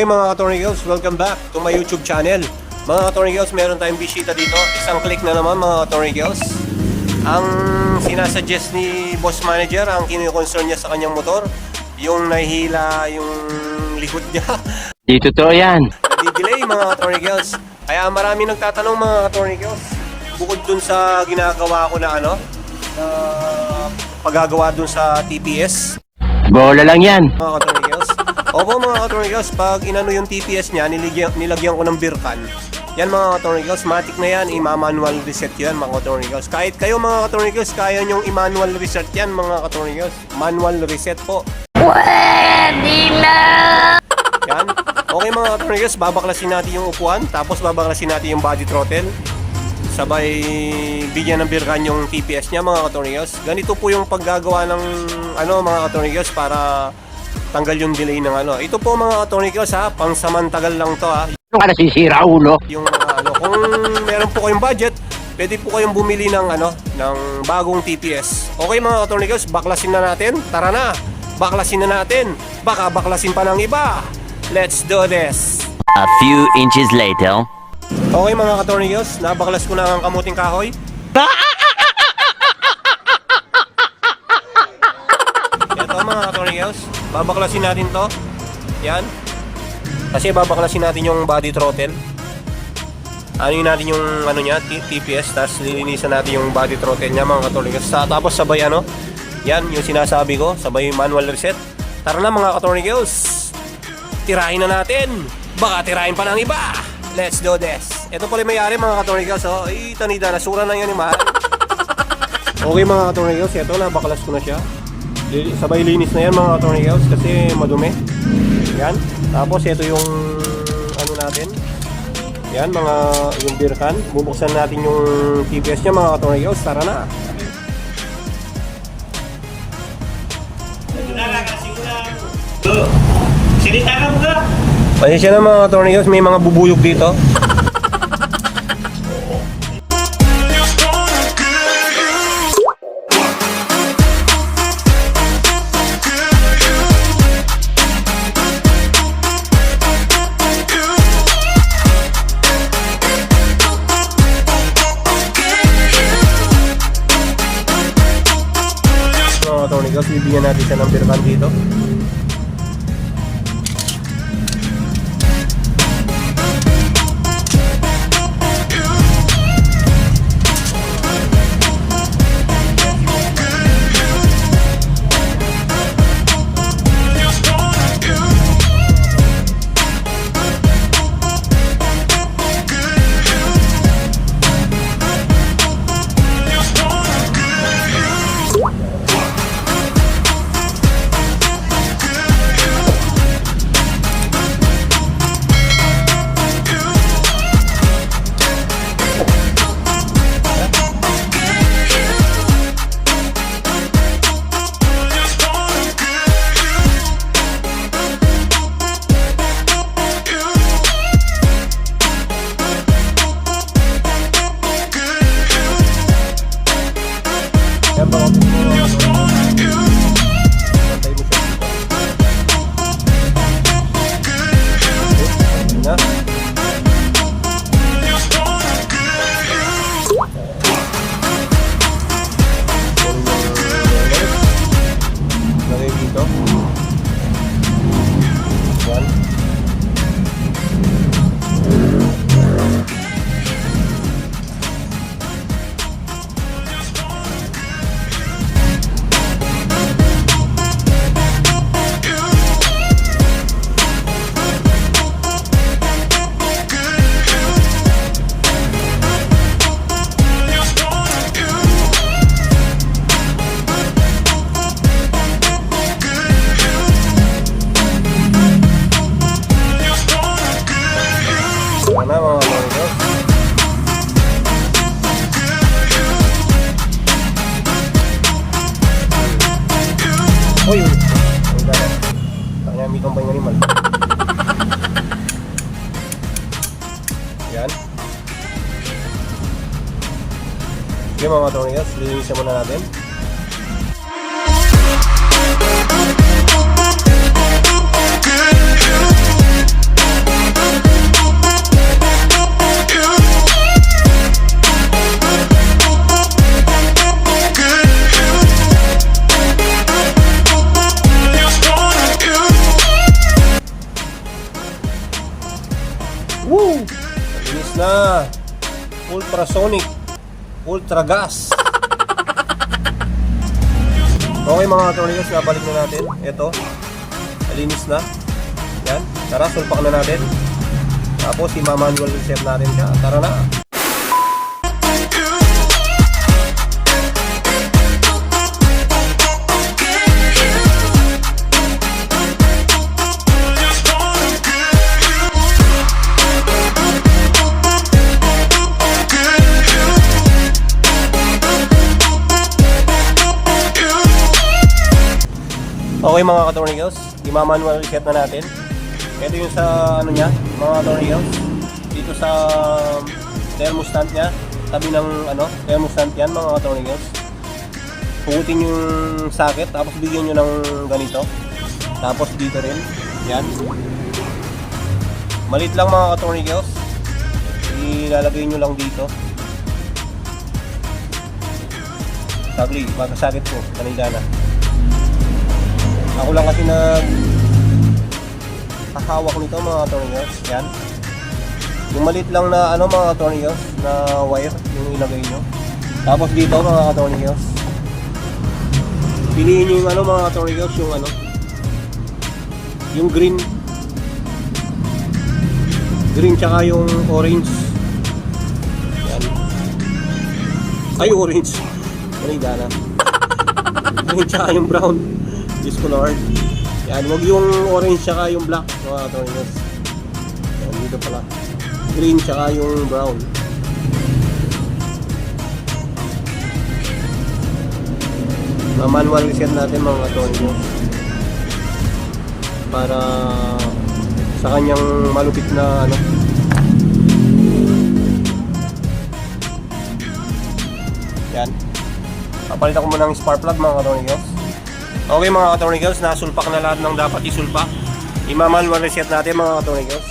Okay mga Katornigals, welcome back to my YouTube channel. Mga Katornigals, meron tayong bisita dito. Isang click na naman mga Katornigals. Ang sinasuggest ni boss manager, ang kinoconcern niya sa kanyang motor, yung nahihila yung likod niya. Di totoo yan. Nadidelay mga Katornigals. Kaya marami nagtatanong mga Katornigals. Bukod dun sa ginagawa ko na ano, na paggagawa dun sa TPS, Bola lang yan. mga katornigels. Opo mga katornigels, pag inano yung TPS niya, nilagyan, nilagyan ko ng birkan. Yan mga katornigels, matic na yan, i-manual reset yan mga katornigels. Kahit kayo mga katornigels, kaya nyong i-manual reset yan mga katornigels. Manual reset po. Pwede na! Yan. Okay mga katornigels, babaklasin natin yung upuan, tapos babaklasin natin yung body throttle. Sabay bigyan ng birkan yung TPS niya mga katornigels. Ganito po yung paggagawa ng ano mga katornigels para tanggal yung delay ng ano. Ito po mga katornigels ha, pang samantagal lang to ha. Ano ka nasisira, ulo? Yung mga ano, kung meron po kayong budget, pwede po kayong bumili ng ano, ng bagong TPS. Okay mga katornigels, baklasin na natin. Tara na. Baklasin na natin. Baka baklasin pa ng iba. Let's do this. A few inches later. Okay mga katornigels, nabaklas ko na ang kamuting kahoy. Ito mga katornigels, babaklasin natin to. Yan. Kasi babaklasin natin yung body throttle. Ano yun natin yung ano niya, TPS, tapos lilinisan natin yung body throttle niya mga katornigels. Sa, tapos sabay ano, yan yung sinasabi ko, sabay manual reset. Tara na mga katornigels, tirahin na natin. Baka tirahin pa ng iba. Let's do this. Ito pala yung mayari mga katornigels. Oh, ay, tanida, nasura na yan ni Mahal. Okay mga katornigels, ito na, baklas ko na siya. Sabay linis na yan mga katornigels kasi madumi. Yan. Tapos ito yung ano natin. Yan, mga yung beer can. Bubuksan natin yung TPS niya mga katornigels. Tara na. Sinita ka mga. Pasensya na mga katornigels, may mga bubuyog dito. Bibigyan natin Uy! Uy! Dala. Tanya, may kambay ng animal. Yan. Okay mga tornillos, lilinisin muna natin. Bilis na. Ultrasonic. Ultra gas. Okay mga katronigas, nabalik na natin. Ito. Alinis na. Yan. Tara, sulpak na natin. Tapos, si Mama imamanual reset natin siya. Tara na. Okay mga katornigos, i-manual reset na natin. Ito yung sa ano niya, mga katornigos. Dito sa thermostat niya, tabi ng ano, thermostat yan mga katornigos. Pugutin yung socket, tapos bigyan nyo ng ganito. Tapos dito rin, yan. Malit lang mga katornigos. Ilalagay nyo lang dito. Sagli, magkasakit ko, kanina na. Ako lang kasi nag hahawak nito mga tornillos. Yan. Yung maliit lang na ano mga tornillos na wire yung ilagay nyo. Tapos dito mga tornillos. Piliin nyo yung ano mga tornillos yung ano yung green green tsaka yung orange yan ay orange Manida na green tsaka yung brown Diyos ko Lord. Yan, wag yung orange tsaka yung black mga tornillos. Yan, dito pala. Green tsaka yung brown. Ma-manual reset natin mga tornillos. Para sa kanyang malupit na ano. Yan. Papalitan ko muna ng spark plug mga tornillos. Okay mga Attorney Girls, nasulpak na lahat ng dapat isulpak. I-manual reset natin mga Attorney Girls.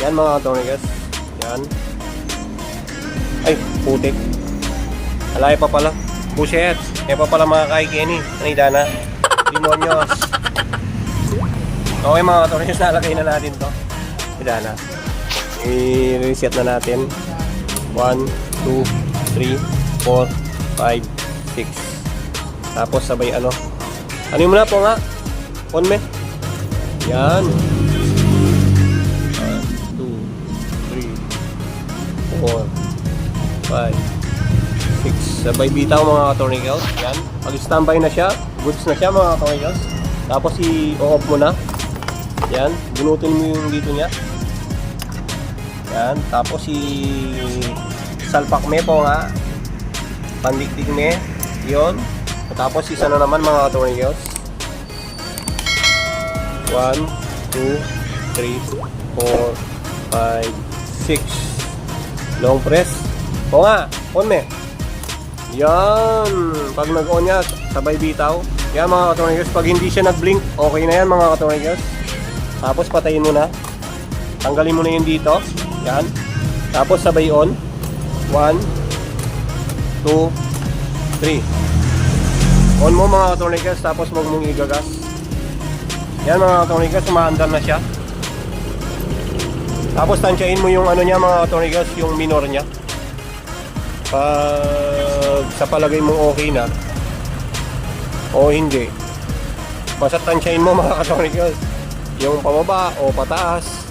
Yan mga Attorney Girls. Yan. Ay, putik. Alay pa pala. Buset. Kaya pa pala mga kay Kenny. Anay na. Demonyos. Okay mga Attorney Girls, nalagay na natin to. Idana. I-reset na natin. 1, 2, 3, 4, 5, 6. Tapos sabay ano, ano mo na po nga? On me. Yan. 1, 2, 3, 4, 5, 6. Sabay bitaw mga tornillos. Yan. Pag standby na siya, goods na siya mga tornillos. Tapos i-off mo na. Yan. Bunutin mo yung dito niya. Yan. Tapos i salpak me po nga. Pandiktik me. Yon. Tapos isa na naman mga tornillos. 1, 2, 3, 4, 5, 6. Long press. O nga, on me. Yan. Pag nag-on niya, sabay bitaw. Yan mga katornillos. Pag hindi siya nag-blink, okay na yan mga katornillos. Tapos patayin mo na. Tanggalin mo na yun dito. Yan. Tapos sabay on. 1, 2, 3. On mo mga katornikas tapos wag mong igagas. Yan mga katornikas, umaandar na siya. Tapos tansyain mo yung ano niya mga katornikas, yung minor niya. Pag sa palagay mo okay na o hindi. Basta tansyain mo mga katornikas, yung pababa o pataas.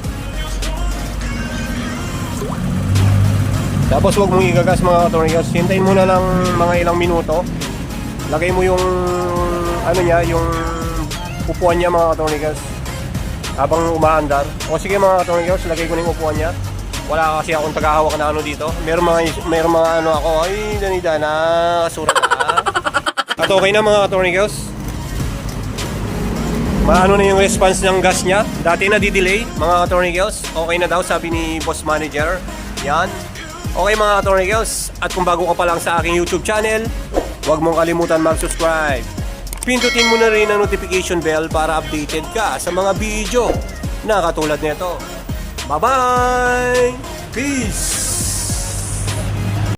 Tapos wag mong igagas mga katornikas, hintayin mo na lang mga ilang minuto lagay mo yung ano niya, yung upuan niya mga katornigas habang umaandar. O sige mga katornigas, lagay ko na yung upuan niya. Wala kasi akong tagahawak na ano dito. Meron mga meron mga ano ako, ay danida na kasurat na. At okay na mga katornigas. Maano na yung response ng gas niya. Dati na di-delay mga katornigas. Okay na daw sabi ni boss manager. Yan. Okay mga katornigas. At kung bago ka pa lang sa aking YouTube channel, Huwag mong kalimutan mag-subscribe. Pindutin mo na rin ang notification bell para updated ka sa mga video na katulad nito. Bye-bye! Peace!